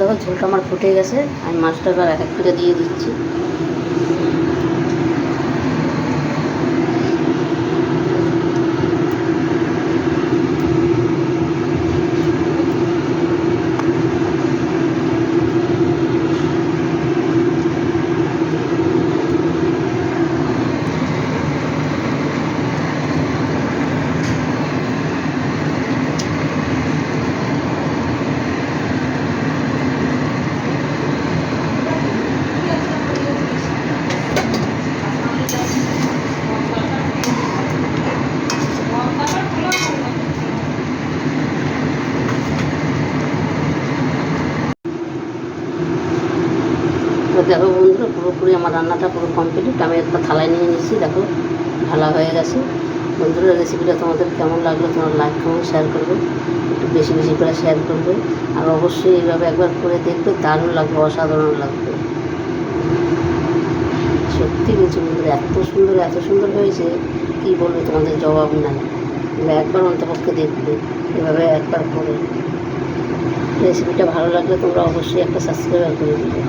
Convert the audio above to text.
দেখো ঝোলটা আমার ফুটে গেছে আমি মাছটা এবার এক এক করে দিয়ে দিচ্ছি। তো দেখো বন্ধুরা, পুরোপুরি আমার রান্নাটা পুরো কমপ্লিট আমি একটা থালায় নিয়ে নিচ্ছি দেখো, ঢালা হয়ে গেছে। বন্ধুরা রেসিপিটা তোমাদের কেমন লাগল তোমরা লাইক কমেন্ট শেয়ার করবে। একটু বেশি বেশি করে শেয়ার করবে। আর অবশ্যই এইভাবে একবার করে দেখবে, দারুণ লাগবে, অসাধারণ লাগবে। সত্যি বলছি বন্ধুরা, এত সুন্দর এত সুন্দর হয়েছে, কী বলবে তোমাদের জবাব নাই। একবার অন্তপক্ষে দেখবে, এভাবে একবার করে। রেসিপিটা ভালো লাগলে তোমরা অবশ্যই একটা সাবস্ক্রাইব করে দিবে।